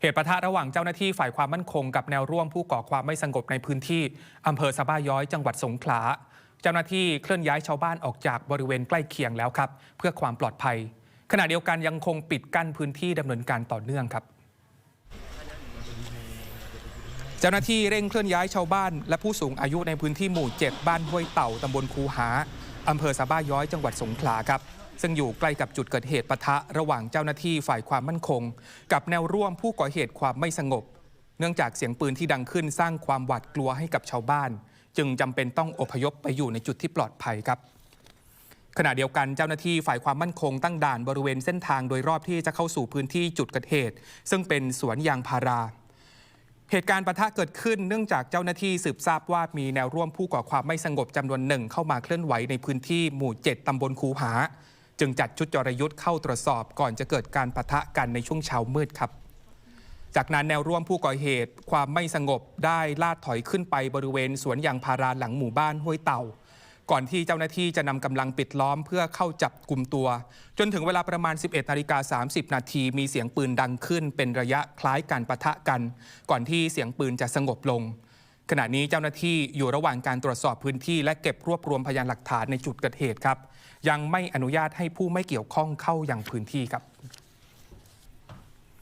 เหตุปะทะระหว่างเจ้าหน้าที่ฝ่ายความมั่นคงกับแนวร่วมผู้ก่อความไม่สงบในพื้นที่อำเภอสะบ้าย้อยจังหวัดสงขลา เจ้าหน้าที่เคลื่อนย้ายชาวบ้านออกจากบริเวณใกล้เคียงแล้วครับ เพื่อความปลอดภัย ขณะเดียวกันยังคงปิดกั้นพื้นที่ดำเนินการต่อเนื่องครับ เจ้าหน้าที่เร่งเคลื่อนย้ายชาวบ้าน และผู้สูงอายุในพื้นที่หมู่ 7 บ้านห้วยเต่าตำบลคูหาอำเภอสะบ้าย้อยจังหวัดสงขลาครับ ซึ่งอยู่ใกล้กับจุดเกิดเหตุปะทะระหว่างเจ้าหน้าที่ฝ่ายความมั่นคง กับแนวร่วมผู้ก่อเหตุความไม่สงบ เนื่องจากเสียงปืนที่ดังขึ้นสร้างความหวาดกลัวให้กับชาวบ้าน จึงจำเป็นต้องอพยพไปอยู่ในจุดที่ปลอดภัยครับขณะเดียวกันเจ้าหน้าที่ฝ่ายความมั่นคงตั้งด่านบริเวณเส้นทางโดยรอบที่จะเข้าสู่พื้นที่จุดเกิดเหตุ ซึ่งเป็นสวนยางพารา เหตุการณ์ปะทะเกิดขึ้นเนื่องจากเจ้าหน้าที่สืบทราบว่ามีแนวร่วมผู้ก่อความไม่สงบจำนวนหนึ่งเข้ามาเคลื่อนไหวในพื้นที่หมู่ 7 ตำบลคูหา จึงจัดชุดจรยุทธ์เข้าตรวจสอบก่อนจะเกิดการปะทะกันในช่วงเช้ามืดครับ จากนั้นแนวร่วมผู้ก่อเหตุความไม่สงบได้ลาดถอยขึ้นไปบริเวณสวนยางพาราหลังหมู่บ้านห้วยเต่า ก่อนที่เจ้าหน้าที่จะนำกำลังปิดล้อมเพื่อเข้าจับกลุ่มตัว จนถึงเวลาประมาณ 11นาฬิกา30 นาทีมีเสียงปืนดังขึ้น เป็นระยะคล้ายการปะทะกัน ก่อนที่เสียงปืนจะสงบลง ขณะนี้เจ้าหน้าที่อยู่ระหว่างการตรวจสอบพื้นที่ และเก็บรวบรวมพยานหลักฐานในจุดเกิดเหตุครับ ยังไม่อนุญาตให้ผู้ไม่เกี่ยวข้องเข้ายังพื้นที่ครับ